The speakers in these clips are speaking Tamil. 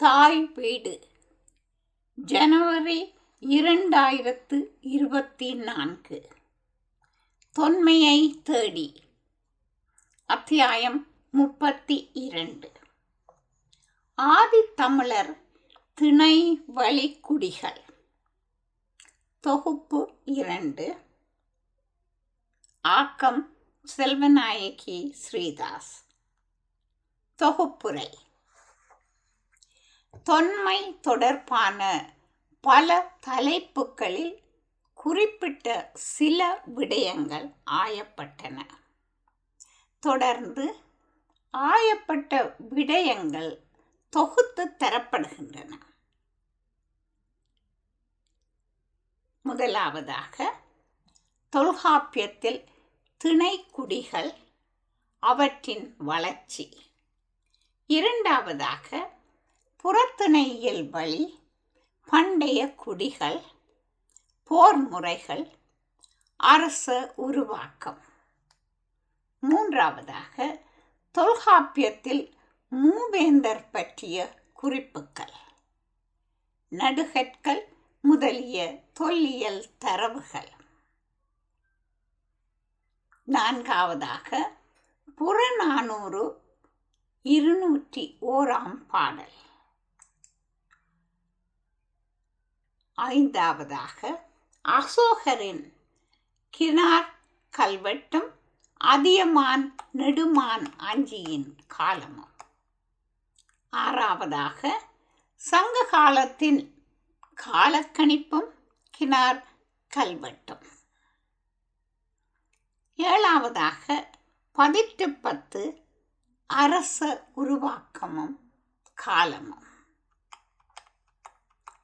தாய் வீடு. ஜனவரி இரண்டாயிரத்து இருபத்தி நான்கு. தொன்மையை தேடி. அத்தியாயம் முப்பத்தி இரண்டு. ஆதித்தமிழர் திணை வழிக்குடிகள். தொகுப்பு இரண்டு. ஆக்கம் செல்வநாயகி ஸ்ரீதாஸ். தொகுப்புரை. தொன்மை தொடர்பான பல தலைப்புகளில் குறிப்பிட்ட சில விடயங்கள் ஆயப்பட்டன. தொடர்ந்து ஆயப்பட்ட விடயங்கள் தொகுத்து தரப்படுகின்றன. முதலாவதாக தொல்காப்பியத்தில் திணைக்குடிகள் அவற்றின் வளர்ச்சி. இரண்டாவதாக புறத்திணையியல் வழி பண்டைய குடிகள் போர் முறைகள் அரச உருவாக்கம். மூன்றாவதாக தொல்காப்பியத்தில் மூவேந்தர் பற்றிய குறிப்புகள். நடுகற்கள் முதலிய தொல்லியல் தரவுகள். நான்காவதாக புறநானூறு இருநூற்றி ஓராம் பாடல். ஐந்தாவதாக அசோகரின் கினார் கல்வெட்டும் அதியமான் நெடுமான் அஞ்சியின் காலமும். ஆறாவதாக சங்க காலத்தின் காலக்கணிப்பும் கினார் கல்வெட்டும். ஏழாவதாக பதிட்டு பத்து அரச உருவாக்கமும் காலமும்.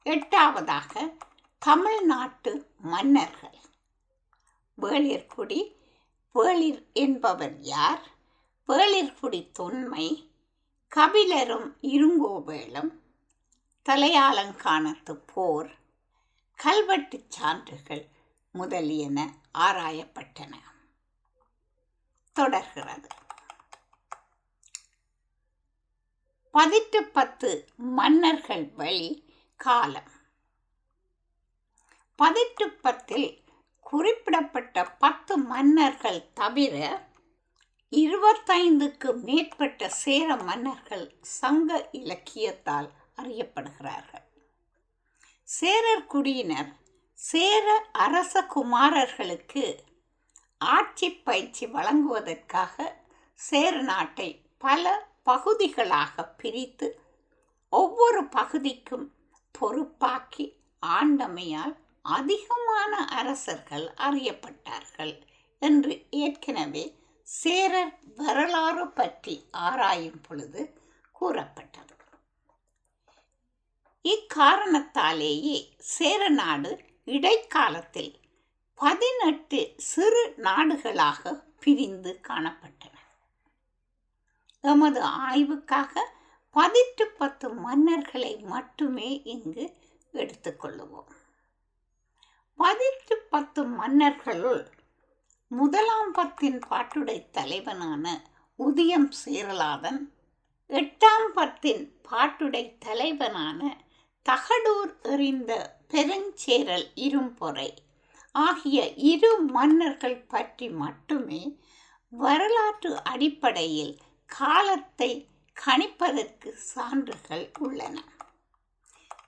எட்டாவதாக தமிழ்நாட்டு மன்னர்கள். வேளிர்குடி வேளிர் என்பவர் யார்? வேளிர்குடி தொன்மை கபிலரும் இருங்கோவேளும் தலையாலங்கானத்து போர் கல்வெட்டுச் சான்றுகள் முதலியன ஆராயப்பட்டன. தொடர்கிறது. பதிட்டு பத்து மன்னர்கள் வழி காலம் பதிற்றுப்பத்தில் பத்தில் குறிப்பிடப்பட்ட பத்து மன்னர்கள் தவிர இருபத்தைந்துக்கு மேற்பட்ட சேர மன்னர்கள் சங்க இலக்கியத்தால் அறியப்படுகிறார்கள். சேரர் குடியினர் சேர அரச குமாரர்களுக்கு ஆட்சி பயிற்சி வழங்குவதற்காக சேர நாட்டை பல பகுதிகளாக பிரித்து ஒவ்வொரு பகுதிக்கும் பொறுப்பாக்கி ஆண்டமையால் அதிகமான அரசர்கள் அறியப்பட்டார்கள் என்று ஏற்கனவே சேரர் வரலாறு பற்றி ஆராயும் பொழுது கூறப்பட்டது. இக்காரணத்தாலேயே சேர நாடு இடைக்காலத்தில் பதினெட்டு சிறு நாடுகளாக பிரிந்து காணப்பட்டன. எமது ஆய்வுக்காக பதிட்டு பத்து மன்னர்களை மட்டுமே இங்கு எடுத்துக்கொள்ளுவோம். பதிட்டு பத்து மன்னர்களுள் முதலாம் பத்தின் பாட்டுடை தலைவனான உதயம் சீரலாதன் எட்டாம் பத்தின் பாட்டுடை தலைவனான தகடூர் எறிந்த பெருஞ்சேரல் இரும்பொறை ஆகிய இரு மன்னர்கள் பற்றி மட்டுமே வரலாற்று அடிப்படையில் காலத்தை கணிப்பதற்கு சான்றுகள் உள்ளன.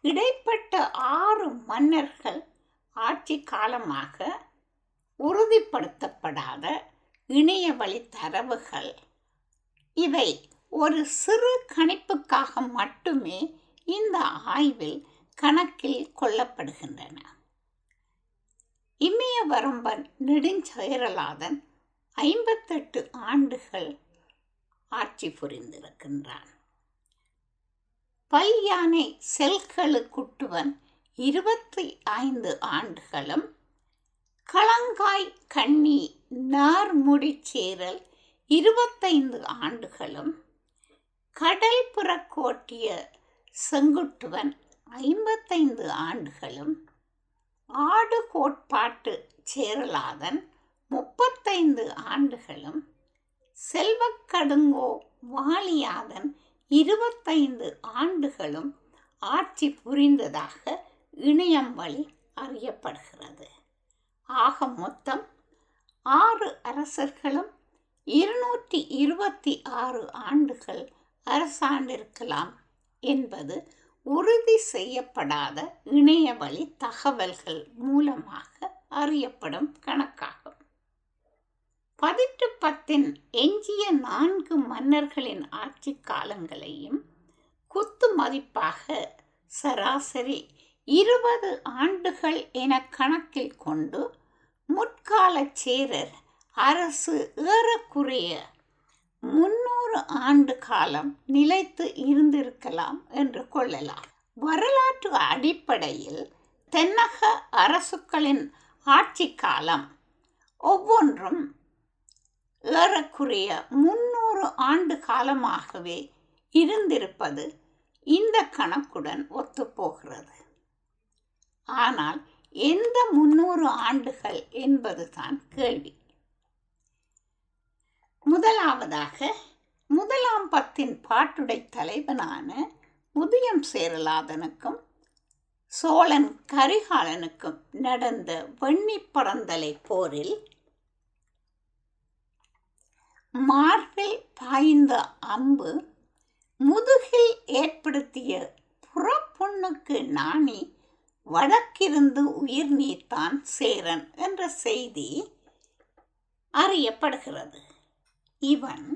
இடைப்பட்ட ஆறு மன்னர்கள் ஆட்சி காலமாக உறுதிப்படுத்தப்படாத இணைய வழி தரவுகள். இவை ஒரு சிறு கணிப்புக்காக மட்டுமே இந்த ஆய்வில் கணக்கில் கொள்ளப்படுகின்றன. இமயவரம்பன் நெடுஞ்செயரலாதன் ஐம்பத்தெட்டு ஆண்டுகள் ஆட்சி புரிந்திருக்கின்றான். பையானை செல்களுக்குட்டுவன் இருபத்தி ஐந்து ஆண்டுகளும் களங்காய் கண்ணி நார்முடிச்சேரல் இருபத்தைந்து ஆண்டுகளும் கடல் புறக்கோட்டிய செங்குட்டுவன் ஐம்பத்தைந்து ஆண்டுகளும் ஆடு கோட்பாட்டு சேரலாதன் முப்பத்தைந்து ஆண்டுகளும் செல்வக்கடுங்கோ வாலியாதன் இருபத்தைந்து ஆண்டுகளும் ஆட்சி புரிந்ததாக இணையம் வழி அறியப்படுகிறது. ஆக மொத்தம் ஆறு அரசர்களும் இருநூற்றி இருபத்தி ஆறு ஆண்டுகள் அரசாண்டிருக்கலாம் என்பது உறுதி செய்யப்படாத இணையவழி தகவல்கள் மூலமாக அறியப்படும் கணக்காகும். பதிட்டு பத்தின் எஞ்சிய நான்கு மன்னர்களின் ஆட்சி காலங்களையும் குத்து மதிப்பாக சராசரி இருபது ஆண்டுகள் என கணக்கில் கொண்டு முற்கால சேரர் அரசு ஏறக்குறைய முன்னூறு ஆண்டு காலம் நிலைத்து இருந்திருக்கலாம் என்று கொள்ளலாம். வரலாற்று அடிப்படையில் தென்னக அரசுகளின் ஆட்சி காலம் ஒவ்வொன்றும் ஏறக்குறைய முன்னூறு ஆண்டு காலமாகவே இருந்திருப்பது இந்த கணக்குடன் ஒத்துப்போகிறது. ஆனால் எந்த முன்னூறு ஆண்டுகள் என்பதுதான் கேள்வி. முதலாவதாக முதலாம் பத்தின் பாட்டுடை தலைவனான உதயம் சேரலாதனுக்கும் சோழன் கரிகாலனுக்கும் நடந்த வெண்ணி பறந்தலை போரில் மார்பில் பாய்ந்த அம்பு முதுகில் ஏற்படுத்திய புறப்புண்ணுக்கு நாணி வடக்கிருந்து உயிர் நீத்தான் சேரன் என்ற செய்தி அறியப்படுகிறது. இவன்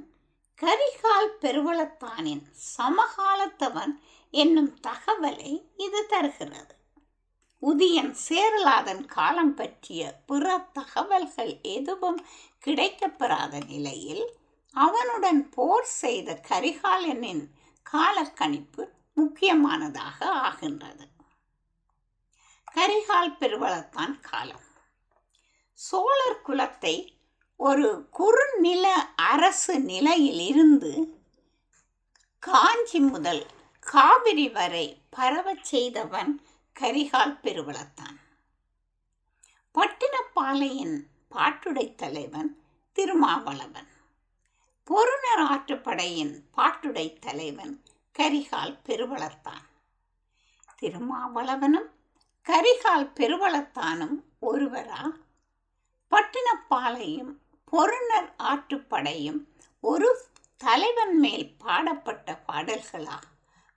கரிகால் பெருவளத்தானின் சமகாலத்தவன் என்னும் தகவலை இது தருகிறது. உதியன் சேரலாதன் காலம் பற்றிய பிற தகவல்கள் எதுவும் கிடைக்கப்பெறாத நிலையில் அவனுடன் போர் செய்த கரிகாலனின் காலக்கணிப்பு முக்கியமானதாக ஆகின்றது. கரிகால் பெருவளத்தான் காலம். சோழர் குலத்தை ஒரு குறுநில அரசு நிலையில் இருந்து காஞ்சி முதல் காவிரி வரை பரவச் செய்தவன் கரிகால் பெருவளத்தான். பட்டினப்பாளையின் பாட்டுடை தலைவன் திருமாவளவன். பொருணர் ஆற்றுப்படையின் பாட்டுடை தலைவன் கரிகால் பெருவளத்தான் திருமாவளவனும் கரிகால் பெருவளத்தானும் ஒருவரா? பட்டினப்பாளையும் பொருணர் ஆற்றுப்படையும் ஒரு தலைவன் மேல் பாடப்பட்ட பாடல்களா?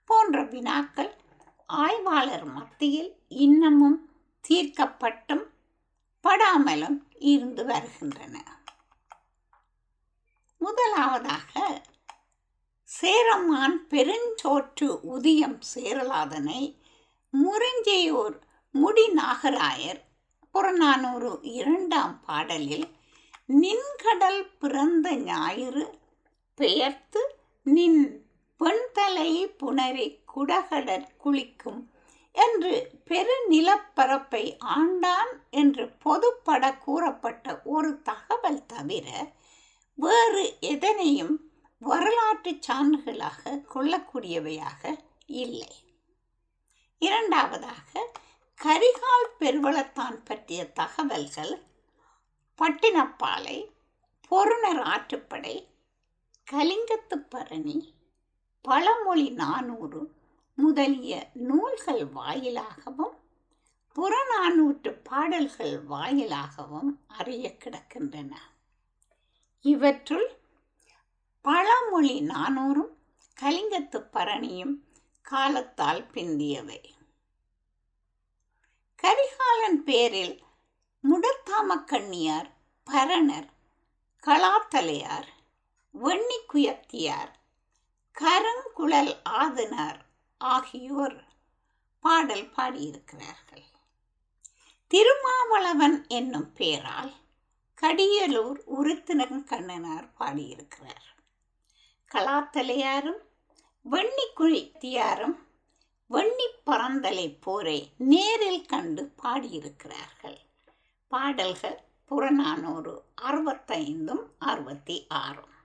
போன்ற வினாக்கள் ஆய்வாளர் மத்தியில் இன்னமும் தீர்க்கப்பட்டும் படாமலும் இருந்து வருகின்றன. முதலாவதாக சேரம்மான் பெருஞ்சோற்று உதியம் சேரலாதனை முறிஞ்சையூர் முடி நாகராயர் புறநானூறு இரண்டாம் பாடலில் நின்கடல் பிறந்த ஞாயிறு பெயர்த்து நின் பெண்தலை புணரி குடகடற் குளிக்கும் என்று பெருநிலப்பரப்பை ஆண்டான் என்று பொதுப்பட கூறப்பட்ட ஒரு தகவல் தவிர வேறு எதனையும் வரலாற்று சான்றுகளாக கொள்ளக்கூடியவையாக இல்லை. இரண்டாவதாக கரிகால் பெருவளத்தான் பற்றிய தகவல்கள் பட்டினப்பாலை பொருணர் ஆற்றுப்படை கலிங்கத்து பரணி பழமொழி நானூறு முதலிய நூல்கள் வாயிலாகவும் புறநானூற்று பாடல்கள் வாயிலாகவும் அறிய கிடக்கின்றன. இவற்றுள் பழமொழி நானூறும் கலிங்கத்து பரணியும் காலத்தால் பிந்தியவை. கரிகாலன் பேரில் முடத்தாமக்கண்ணியார் பரணர் கலாத்தலையார் வெண்ணிக்குயத்தியார் கருங்குழல் ஆதனார் ஆகியோர் பாடல் பாடியிருக்கிறார்கள். திருமாவளவன் என்னும் பெயரால் கடியலூர் உருத்தினன் கண்ணனார் பாடியிருக்கிறார். கலாத்தலையாரும் வெண்ணிக்குழித்தியாரும் வெண்ணி பறந்தலை போரை நேரில் கண்டு பாடியிருக்கிறார்கள். பாடல்கள் புறநானூறு அறுபத்தைந்தும் அறுபத்தி ஆறும்.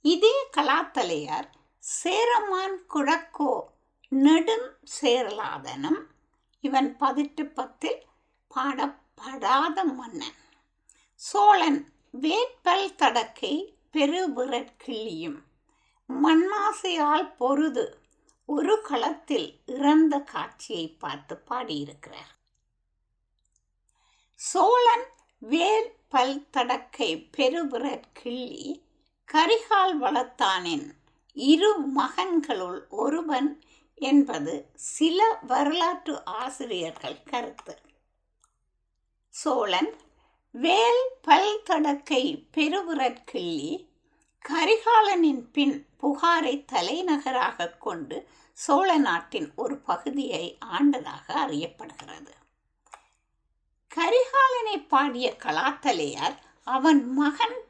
இதே கலாத்தலையார் சேரமான் குழக்கோ நெடும் சேரலாதனும் இவன் பதிட்டு பத்தில் பாடப்படாத மன்னன். சோழன் வேட்பல் தடக்கை பெருவிறற்கிள்ளியும் மண்ணாசையால் பொருது ஒரு களத்தில் இறந்த காட்சியை பார்த்து பாடியிருக்கிறார். சோழன் வேல் பல் தடக்கை பெருவிரற் கிள்ளி கரிகால் வளத்தானின் இரு மகன்களுள் ஒருவன் என்பது சில வரலாற்று ஆசிரியர்கள் கருத்து. சோழன் வேல் பல் தடக்கை கரிகாலனின் பின் புகாரை தலைநகராக கொண்டு சோழ நாட்டின் ஒரு பகுதியை ஆண்டதாக அறியப்படுகிறது. கரிகாலனை பாடிய கலாத்தலையார் அவன் மகன்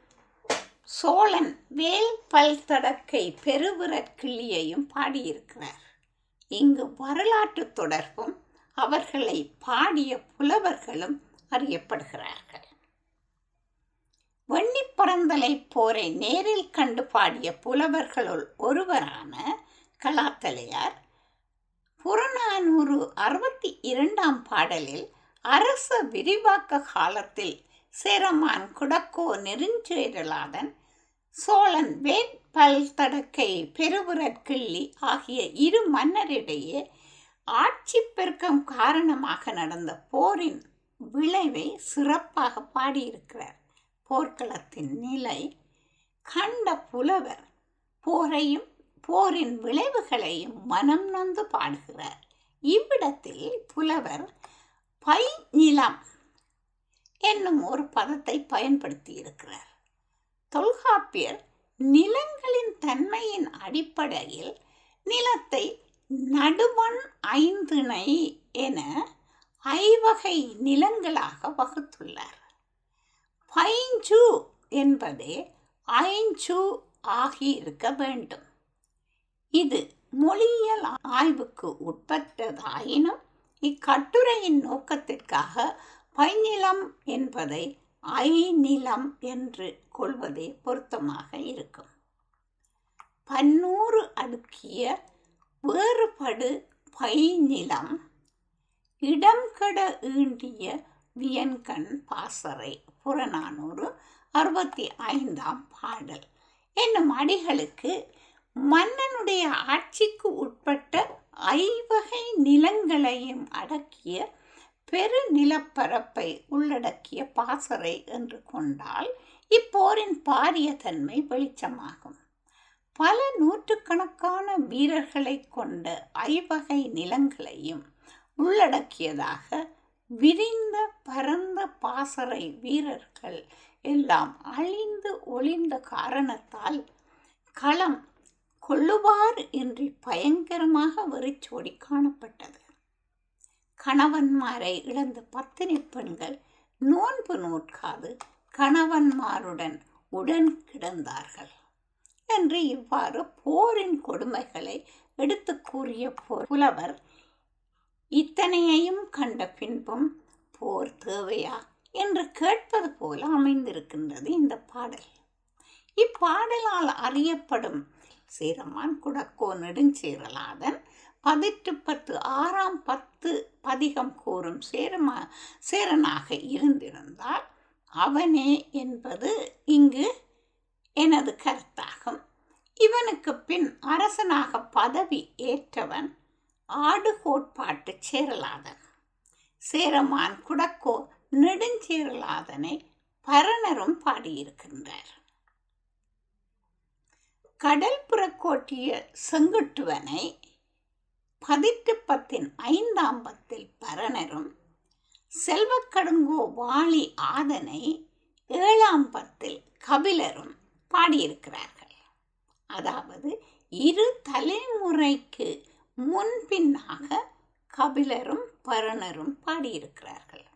சோழன் வேல் பல் தடக்கை பெருவிரற் கிள்ளியையும் பாடியிருக்கிறார். இங்கு வரலாற்று தொடர்பும் அவர்களை பாடிய புலவர்களும் அறியப்படுகிறார்கள். வெண்ணி பறந்தலை போரை நேரில் கண்டு பாடிய புலவர்களுள் ஒருவரான கலாத்தலையார் புறநானூறு அறுபத்தி இரண்டாம் பாடலில் அரச விரிவாக்க காலத்தில் சேரமான் குடக்கோ நெருஞ்சேரலாதன் சோழன் வேட்பல் தடக்கை பெருவுரற்கிள்ளி ஆகிய இரு மன்னரிடையே ஆட்சி பெருக்கம் காரணமாக நடந்த போரின் விளைவை சிறப்பாக பாடியிருக்கிறார். போர்க்களத்தின் நிலை கண்ட புலவர் போரையும் போரின் விளைவுகளையும் மனம் நொந்து பாடுகிறார். இவ்விடத்தில் புலவர் பை நிலம் என்னும் ஒரு பதத்தை பயன்படுத்தி இருக்கிறார் தொல்காப்பியர் நிலங்களின் தன்மையின் அடிப்படையில் நிலத்தை நடுவன் ஐந்திணை என ஐவகை நிலங்களாக வகுத்துள்ளார். பைஞ்சு என்பதே ஐஞ்சு ஆகியிருக்க வேண்டும். இது மொழியியல் ஆய்வுக்கு உட்பட்டதாயினும் இக்கட்டுரையின் நோக்கத்திற்காக பைநிலம் என்பதை ஐநிலம் என்று கொள்வதே பொருத்தமாக இருக்கும். பன்னூறு அடுக்கிய வேறுபடு பைநிலம் இடம் கட ஈண்டிய வியன்கண் பாசறை புறநானூறு அறுபத்தி ஐந்தாம் பாடல். என்னும் அடிகளுக்கு மன்னனுடைய ஆட்சிக்கு உட்பட்ட ஐவகை நிலங்களையும் அடக்கிய பெருநிலப்பரப்பை உள்ளடக்கிய பாசறை என்று கொண்டால் இப்போரின் பாரிய தன்மை வெளிச்சமாகும். பல நூற்றுக்கணக்கான வீரர்களை கொண்ட ஐவகை நிலங்களையும் உள்ளடக்கியதாக விரிந்த பரந்த பாசறை வீரர்கள் எல்லாம் அழிந்து ஒளிந்த காரணத்தால் களம் கொள்ளுவார் இன்றி பயங்கரமாக வெறிச்சோடி காணப்பட்டது. கணவன்மாரை இழந்த பத்தினி பெண்கள் நோன்பு நோட்காது கணவன்மாருடன் உடன் கிடந்தார்கள். என்று இவ்வாறு போரின் கொடுமைகளை எடுத்து கூறிய புலவர் இத்தனையையும் கண்ட பின்பும் போர் தேவையா என்று கேட்பது போல அமைந்திருக்கின்றது இந்த பாடல். இப்பாடலால் அறியப்படும் சீரமான் குடக்கோ நெடுஞ்சீரலாதன் பதிட்டு பத்து ஆறாம் பத்து பதிகம் கூறும் சேரமா சேரனாக இருந்திருந்தால் அவனே என்பது இங்கு எனது கருத்தாகும். இவனுக்கு பின் அரசனாக பதவி ஏற்றவன் ஆடு கோட்பாட்டு சேரலாதன் சேரமான் குடக்கோ நெடுஞ்சேரலாதனை பரணரும் பாடியிருக்கின்றார். கடல் புறக்கோட்டிய செங்குட்டுவனை பதிட்டு பத்தின் ஐந்தாம் பத்தில் பரணரும் செல்வக்கடுங்கோ வாளி ஆதனை ஏழாம் பத்தில் கபிலரும் பாடியிருக்கிறார்கள். அதாவது இரு தலைமுறைக்கு முன்பின்னாக கபிலரும் பரணரும் பாடியிருக்கிறார்கள்.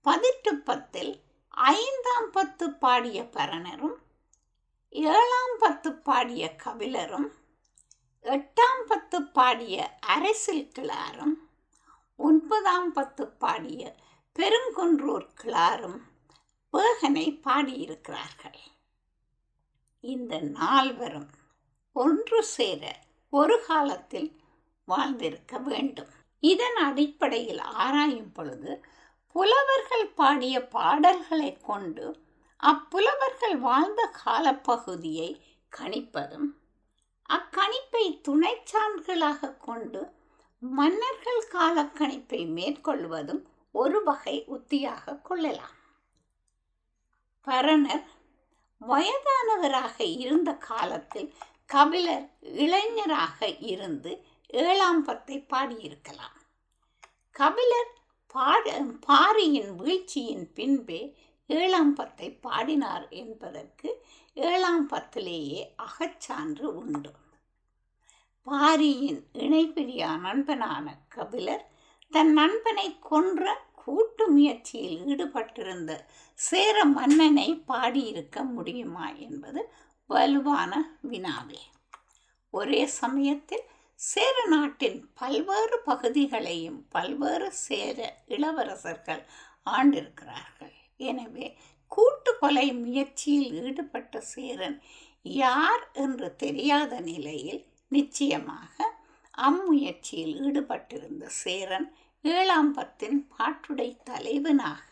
பதிட்டு பத்தில் ஐந்தாம் பத்து பாடிய பரணரும் ஏழாம் பத்து பாடிய கபிலரும் எட்டாம் பத்து பாடிய அரசில் கிளாரும் ஒன்பதாம் பத்து பாடிய பெருங்குன்றூர் கிளாரும் பேகனை பாடியிருக்கிறார்கள். இந்த நால்வரும் ஒன்று சேர ஒரு காலத்தில் வாழ்ந்திருக்க வேண்டும். இதன் அடிப்படையில் ஆராயும் பொழுது புலவர்கள் பாடிய பாடல்களை கொண்டு அப்புலவர்கள் வாழ்ந்த காலப்பகுதியை கணிப்பதும் அக்கணிப்பை துணைச்சான்களாக கொண்டு மன்னர்கள் காலக்கணிப்பை மேற்கொள்வதும் ஒரு வகை உத்தியாக கொள்ளலாம். பரணர் வயதானவராக இருந்த காலத்தில் கபிலர் இளைஞராக இருந்து ஏழாம் பத்தை பாடியிருக்கலாம். கபிலர் பாட பாரியின் வீழ்ச்சியின் பின்பே ஏழாம் பத்தை பாடினார் என்பதற்கு ஏழாம் பத்திலேயே அகச்சான்று உண்டு. பாரியின் இணைபிரியா நண்பனான கபிலர் தன் நண்பனை கொன்ற கூட்டு முயற்சியில் ஈடுபட்டிருந்த சேர மன்னனை பாடியிருக்க முடியுமா என்பது வலுவான வினாவே. ஒரே சமயத்தில் சேர நாட்டின் பல்வேறு பகுதிகளையும் பல்வேறு சேர இளவரசர்கள் ஆண்டிருக்கிறார்கள். எனவே கூட்டு கொலை முயற்சியில் ஈடுபட்ட சேரன் யார் என்று தெரியாத நிலையில் நிச்சயமாக அம்முயற்சியில் ஈடுபட்டிருந்த சேரன் ஏழாம் பத்தின் பாட்டுடை தலைவனாக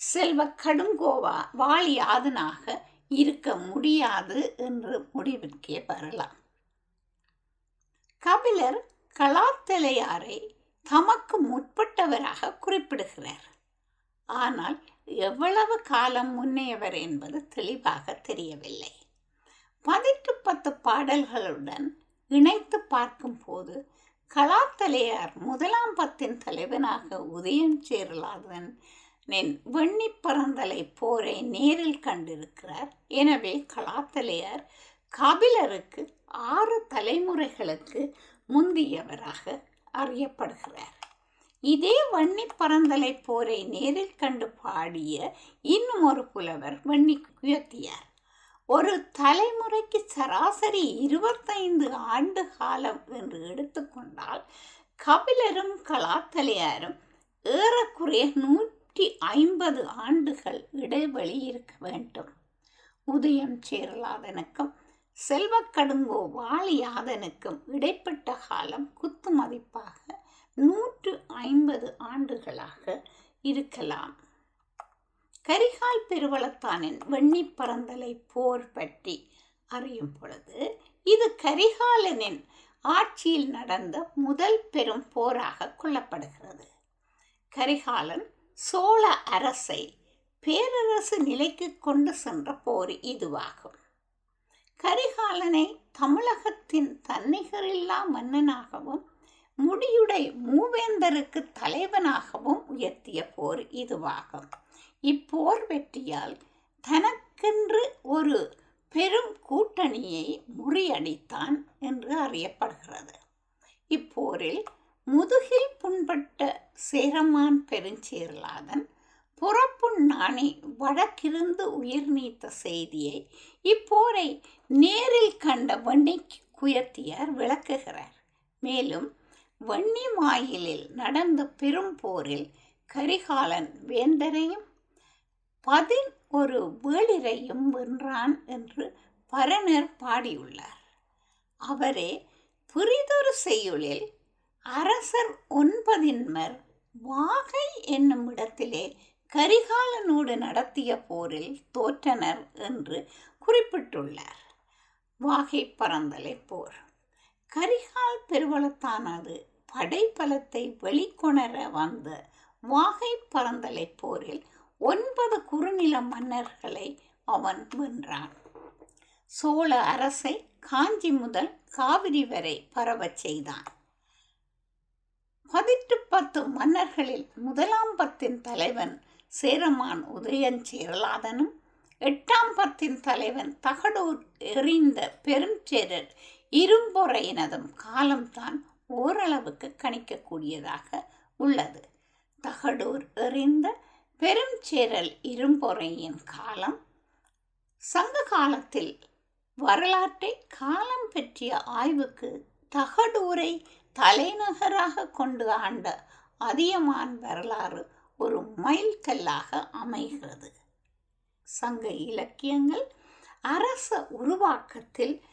செல்வ கடுங்கோவா வாலியாதனாக இருக்க முடியாது என்று முடிவிற்கே வரலாம். கபிலர் கலாத்தலையாரை தமக்கு முற்பட்டவராக குறிப்பிடுகிறார். ஆனால் எவ்வளவு காலம் முன்னையவர் என்பது தெளிவாக தெரியவில்லை. பதிட்டு பத்து பாடல்களுடன் இணைத்து பார்க்கும்போது கலாத்தலையார் முதலாம் பத்தின் தலைவனாக உதயம் சேரலாதன் நின் வெண்ணி பறந்தலை போரை நேரில் கண்டிருக்கிறார். எனவே கலாத்தலையார் கபிலருக்கு ஆறு தலைமுறைகளுக்கு முந்தியவராக அறியப்படுகிறார். இதே வன்னி பறந்தலை போரை நேரில் கண்டு பாடிய இன்னும் ஒரு புலவர் வன்னி குயத்தியார். ஒரு தலைமுறைக்கு சராசரி இருபத்தைந்து ஆண்டு காலம் என்று எடுத்துக்கொண்டால் கபிலரும் கலாத்தலையாரும் ஏறக்குறைய நூற்றி ஐம்பது ஆண்டுகள் இடைவெளி இருக்க வேண்டும். உதயம் சேரலாதனுக்கும் செல்வக்கடுங்கோ வாலியாதனுக்கும் இடைப்பட்ட காலம் குத்து மதிப்பாக நூற்று ஐம்பது ஆண்டுகளாக இருக்கலாம். கரிகால் பெருவளத்தானின் வெண்ணி பறந்தலை போர் பற்றி அறியும் பொழுது இது கரிகாலனின் ஆட்சியில் நடந்த முதல் பெரும் போராக கொள்ளப்படுகிறது. கரிகாலன் சோழ அரசை பேரரசு நிலைக்கு கொண்டு சென்ற போர் இதுவாகும். கரிகாலனை தமிழகத்தின் தன்னிகரில்லா மன்னனாகவும் முடியுடை மூவேந்தருக்கு தலைவனாகவும் உயர்த்திய போர் இதுவாகும். இப்போர் வெற்றியால் தனக்கென்று ஒரு பெரும் கூட்டணியை முறியடித்தான் என்று அறியப்படுகிறது. இப்போரில் முதுகில் புண்பட்ட சேரமான் பெருஞ்சேரலாதன் புறப்புண் நாணி வடக்கிருந்து உயிர் நீத்த செய்தியை இப்போரை நேரில் கண்ட வன்னி குயத்தியார் விளக்குகிறார். மேலும் வன்னி மாயிலில் நடந்த பெரும் போரில் கரிகாலன் வேந்தரையும் பதின் ஒரு வேளிரையும் வென்றான் என்று பரணர் பாடியுள்ளார். அவரே புரிதொரு செய்யுளில் அரசர் ஒன்பதின்மர் வாகை என்னும் இடத்திலே கரிகாலனோடு நடத்திய போரில் தோற்றனர் என்று குறிப்பிட்டுள்ளார். வாகை பறந்தலை போர். கரிகால் பெருவளத்தானது. படைப்பலத்தை வெளிக்கொணர வந்த வாகை பரந்தலை போரில் ஒன்பது குறுநில மன்னர்களை அவன் வென்றான். சோழ அரசை காஞ்சி முதல் காவிரி வரை பரவச் செய்தான். பதிட்டு பத்து மன்னர்களில் முதலாம் பத்தின் தலைவன் சேரமான் உதயஞ்சேரலாதனும் எட்டாம் பத்தின் தலைவன் தகடூர் எறிந்த பெருஞ்சேரர் இரும்பொறையினதும் காலம்தான் ஓரளவுக்கு கணிக்கக்கூடியதாக உள்ளது. தகடூர் எறிந்த பெருஞ்சேரல் இரும்பொறையின் காலம் சங்க காலத்தில் வரலாற்றை காலம் பற்றிய ஆய்வுக்கு தகடூரை தலைநகராக கொண்டு ஆண்ட அதியமான் வரலாறு ஒரு மைல்கல்லாக அமைகிறது. சங்க இலக்கியங்கள் அரச உருவாக்கத்தில்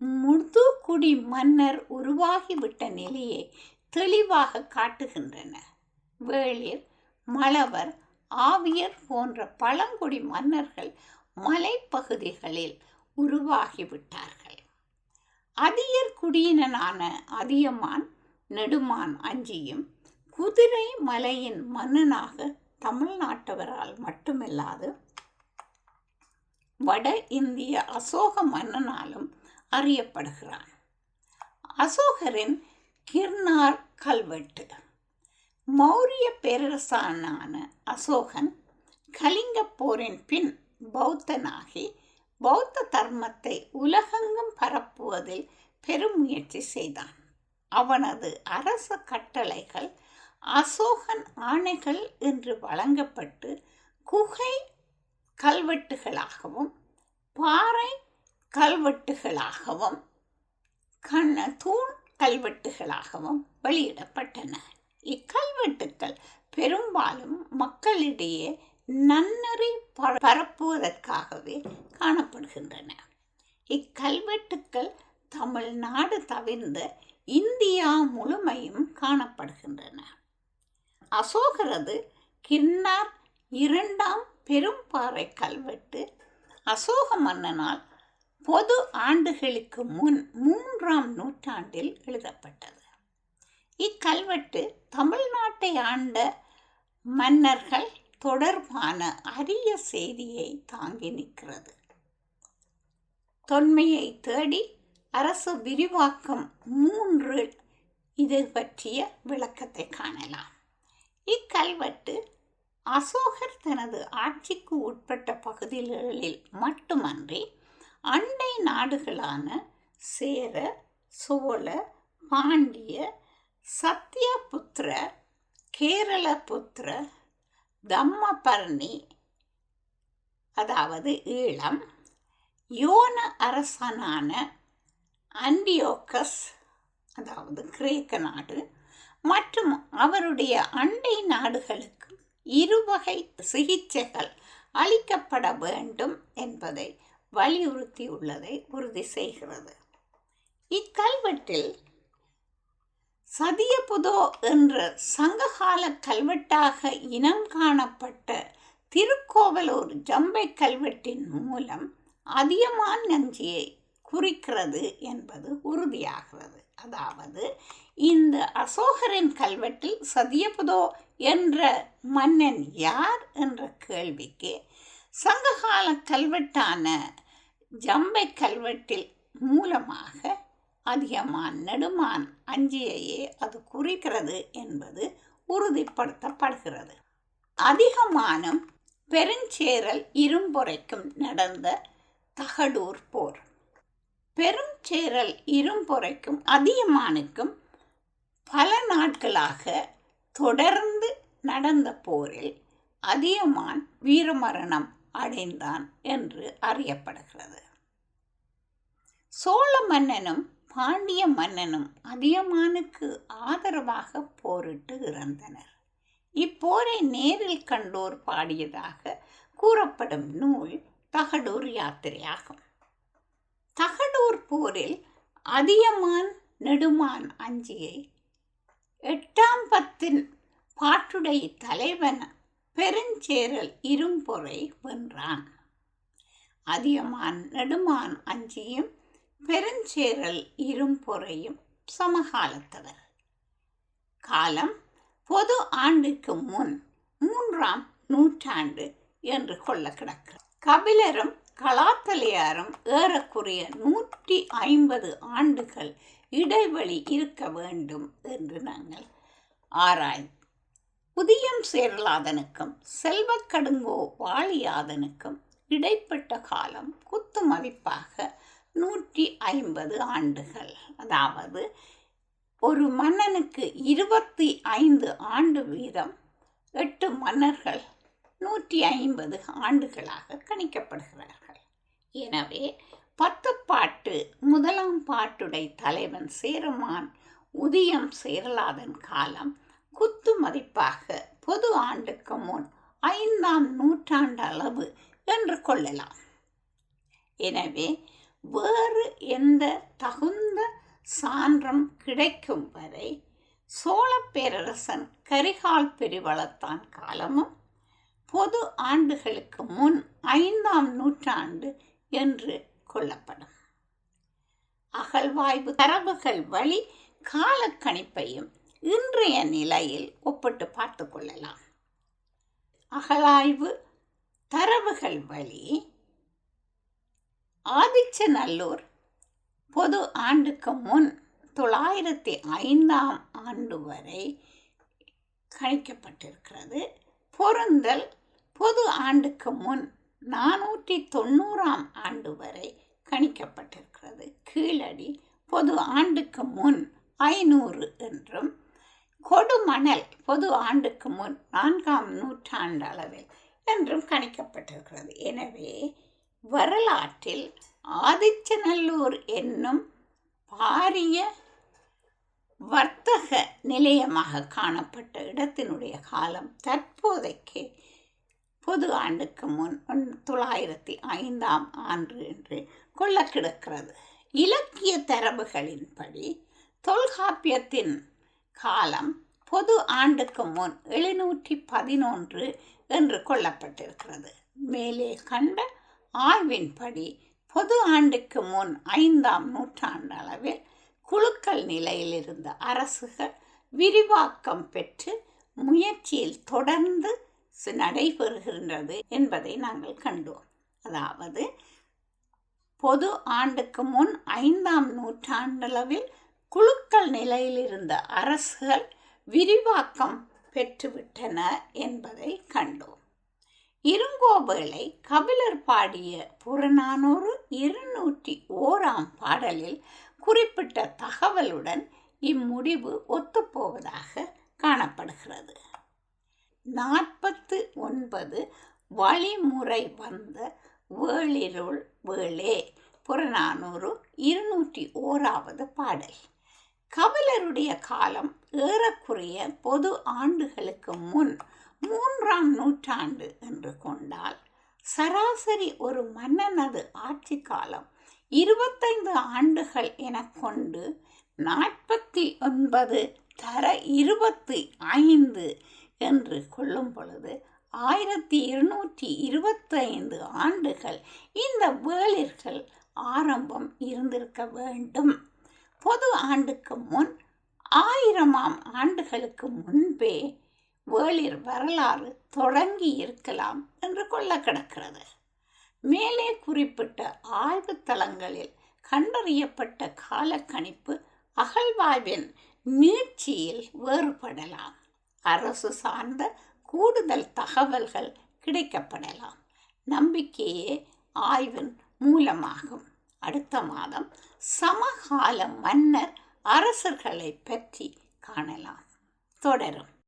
முதுகுடி மன்னர் உருவாகிவிட்ட நிலையை தெளிவாக காட்டுகின்றன. வேளிர் மலவர் ஆவியர் போன்ற பழங்குடி மன்னர்கள் மலைப்பகுதிகளில் உருவாகிவிட்டார்கள். அதியர் குடியினனான அதியமான் நெடுமான் அஞ்சியும் குதிரை மலையின் மன்னனாக தமிழ்நாட்டவரால் மட்டுமில்லாது வட இந்திய அசோக மன்னனாலும் அறியப்படுகிறான். அசோகரின் கிர்னார் கல்வெட்டு. மௌரிய பேரரசான அசோகன் கலிங்க போரின் பின் பௌத்தனாகி பௌத்த தர்மத்தை உலகெங்கும் பரப்புவதில் பெருமுயற்சி செய்தான். அவனது அரச கட்டளைகள் அசோகன் ஆணைகள் என்று வழங்கப்பட்டு குகை கல்வெட்டுகளாகவும் பாறை கல்வெட்டுகளாகவும் கண்ண தூண் கல்வெட்டுகளாகவும் வெளியிடப்பட்டன. இக்கல்வெட்டுக்கள் பெரும்பாலும் மக்களிடையே நன்னறி பரப்புவதற்காகவே காணப்படுகின்றன. இக்கல்வெட்டுக்கள் தமிழ்நாடு தவிர்ந்த இந்தியா முழுமையும் காணப்படுகின்றன. அசோகரது கின்னார் இரண்டாம் பெரும்பாறை கல்வெட்டு அசோக மன்னனால் பொது ஆண்டுகளுக்கு முன் மூன்றாம் நூற்றாண்டில் எழுதப்பட்டது. இக்கல்வெட்டு தமிழ்நாட்டை ஆண்ட மன்னர்கள் தொடர்பான அரிய செய்தியை தாங்கி நிற்கிறது. தொன்மையை தேடி அரசு விரிவாக்கம் மூன்று இது பற்றிய விளக்கத்தை காணலாம். இக்கல்வெட்டு அசோகர் தனது ஆட்சிக்கு உட்பட்ட பகுதிகளில் மட்டுமன்றி அண்டை நாடுகளான சேர சோழ பாண்டிய சத்யபுத்திர கேரளபுத்திர தம்மபரணி அதாவது ஈழம் யோன அரசனான அண்டியோக்கஸ் அதாவது கிரேக்க நாடு மற்றும் அவருடைய அண்டை நாடுகளுக்கு இருவகை சிகிச்சைகள் அளிக்கப்பட வேண்டும் என்பதை வலியுறுத்தியுள்ளதை உறுதி செய்கிறது. இக்கல்வெட்டில் சதியபுதோ என்ற சங்ககால கல்வெட்டாக இனம் காணப்பட்ட திருக்கோவலூர் ஜம்பை கல்வெட்டின் மூலம் அதியமான் நஞ்சியை குறிக்கிறது என்பது உறுதியாகிறது. அதாவது இந்த அசோகரின் கல்வெட்டில் சதியபுதோ என்ற மன்னன் யார் என்ற கேள்விக்கு சங்ககால கல்வெட்டான ஜம்பை கல்வெட்டில் மூலமாக அதிகமான் நெடுமான் அஞ்சியையே அது குறிக்கிறது என்பது உறுதிப்படுத்தப்படுகிறது. அதிகமானம் பெருஞ்சேரல் இரும்பொறைக்கும் நடந்த தகடூர் போர். பெருஞ்சேரல் இரும்பொறைக்கும் அதியமானுக்கும் பல நாட்களாக தொடர்ந்து நடந்த போரில் அதியமான் வீரமரணம் அடைந்தான் என்று அறியப்படுகிறது. சோழ மன்னனும் பாண்டிய மன்னனும் அதியமானுக்கு ஆதரவாக போரிட்டு இறந்தனர். இப்போரை நேரில் கண்டோர் பாடியதாக கூறப்படும் நூல் தகடூர் யாத்திரையாகும். தகடூர் போரில் அதியமான் நெடுமான் அஞ்சியை எட்டாம் பத்தின் பாட்டுடை தலைவன் பெருஞ்சேரல் இரும்பொறை வென்றான். அதியமான் நெடுமான் அஞ்சியும் பெருஞ்சேரல் இரும்பொறையும் சமகாலத்தவர். காலம் பொது ஆண்டுக்கு முன் மூன்றாம் நூற்றாண்டு என்று கொள்ள கிடக்கிறது கபிலரும் கலாத்தலையாரும் ஏறக்குறைய நூற்றி ஐம்பது ஆண்டுகள் இடைவெளி இருக்க வேண்டும் என்று நாங்கள் ஆராய்ந்தோம் புதியம் சேரலாதனுக்கும் செல்வக்கடுங்கோ வாழியாதனுக்கும் இடைப்பட்ட காலம் குத்து மதிப்பாக நூற்றி ஐம்பது ஆண்டுகள். அதாவது ஒரு மன்னனுக்கு இருபத்தி ஐந்து ஆண்டு வீதம் எட்டு மன்னர்கள் நூற்றி ஐம்பது ஆண்டுகளாக கணிக்கப்படுகிறார்கள். எனவே பத்து பாட்டு முதலாம் பாட்டுடை தலைவன் சேருமான் உதியம் சேரலாதன் காலம் குத்து மதிப்பாக பொது ஆண்டுக்கு முன் ஐந்தாம் நூற்றாண்டு அளவு என்று கொள்ளலாம். எனவே வேறு எந்த தகுந்த சான்றம் கிடைக்கும் வரை சோழ பேரரசன் கரிகால் பெருவளத்தான் காலமும் பொது ஆண்டுகளுக்கு முன் ஐந்தாம் நூற்றாண்டு என்று கொள்ளப்படும். அகழ்வாய்வு தரவுகள் வழி காலக்கணிப்பையும் இன்றைய நிலையில் ஒப்பிட்டு பார்த்து கொள்ளலாம். அகழாய்வு தரவுகள் வழி ஆதிச்சநல்லூர் பொது ஆண்டுக்கு முன் தொள்ளாயிரத்தி ஐந்தாம் ஆண்டு வரை கணிக்கப்பட்டிருக்கிறது. பொருந்தல் பொது ஆண்டுக்கு முன் நானூற்றி தொண்ணூறாம் ஆண்டு வரை கணிக்கப்பட்டிருக்கிறது. கீழடி பொது ஆண்டுக்கு முன் ஐநூறு என்றும் கொடுமணல் பொது ஆண்டுக்கு முன் நான்காம் நூற்றாண்டு அளவில் என்றும் கணிக்கப்பட்டிருக்கிறது. எனவே வரலாற்றில் ஆதிச்சநல்லூர் என்னும் பாரிய வர்த்தக நிலையமாக காணப்பட்ட இடத்தினுடைய காலம் தற்போதைக்கு பொது ஆண்டுக்கு முன் தொள்ளாயிரத்தி ஐந்தாம் ஆண்டு என்று கொள்ள கிடக்கிறது. இலக்கிய தரவுகளின்படி தொல்காப்பியத்தின் காலம் பொது ஆண்டுக்கு முன் எழுநூற்றி பதினொன்று என்று கொள்ளப்பட்டிருக்கிறது. மேலே கண்ட ஆய்வின்படி பொது ஆண்டுக்கு முன் ஐந்தாம் நூற்றாண்டு அளவில் குழுக்கள் நிலையில் இருந்த அரசுகள் விரிவாக்கம் பெற்று முயற்சியில் தொடர்ந்து நடைபெறுகின்றது என்பதை நாங்கள் கண்டோம். அதாவது பொது ஆண்டுக்கு முன் ஐந்தாம் நூற்றாண்டளவில் குழுக்கள் நிலையில் இருந்த அரசுகள் விரிவாக்கம் பெற்றுவிட்டன என்பதை கண்டோம். இருங்கோவேளை கபிலர் பாடிய புறநானூறு இருநூற்றி ஓராம் பாடலில் குறிப்பிட்ட தகவலுடன் இம்முடிவு ஒத்துப்போவதாக காணப்படுகிறது. நாற்பத்து ஒன்பது வழிமுறை வந்த வேளிருள் வேளே புறநானூறு இருநூற்றி ஓராவது பாடல். கபிலருடைய காலம் ஏறக்குறைய பொது ஆண்டுகளுக்கு முன் மூன்றாம் நூற்றாண்டு என்று கொண்டால் சராசரி ஒரு மன்னனது ஆட்சி காலம் இருபத்தைந்து ஆண்டுகள் என கொண்டு நாற்பத்தி ஒன்பது தர இருபத்தி ஐந்து என்று கொள்ளும் பொழுது ஆயிரத்தி இருநூற்றி இருபத்தைந்து ஆண்டுகள் இந்த வேளிர்கள் ஆரம்பம் இருந்திருக்க வேண்டும். பொது ஆண்டுக்கு முன் ஆயிரமாம் ஆண்டுகளுக்கு முன்பே வேளிர் வரலாறு தொடங்கி இருக்கலாம் என்று கொள்ள கிடக்கிறது. மேலே குறிப்பிட்ட ஆய்வு தளங்களில் கண்டறியப்பட்ட காலக்கணிப்பு அகழ்வாய்வின் நீட்சியில் வேறுபடலாம். அரசு சார்ந்த கூடுதல் தகவல்கள் கிடைக்கப்படலாம். நம்பிக்கையே ஆய்வின் மூலமாகும். அடுத்த மாதம் சமகால மன்னர் அரசர்களை பற்றி காணலாம். தொடரும்.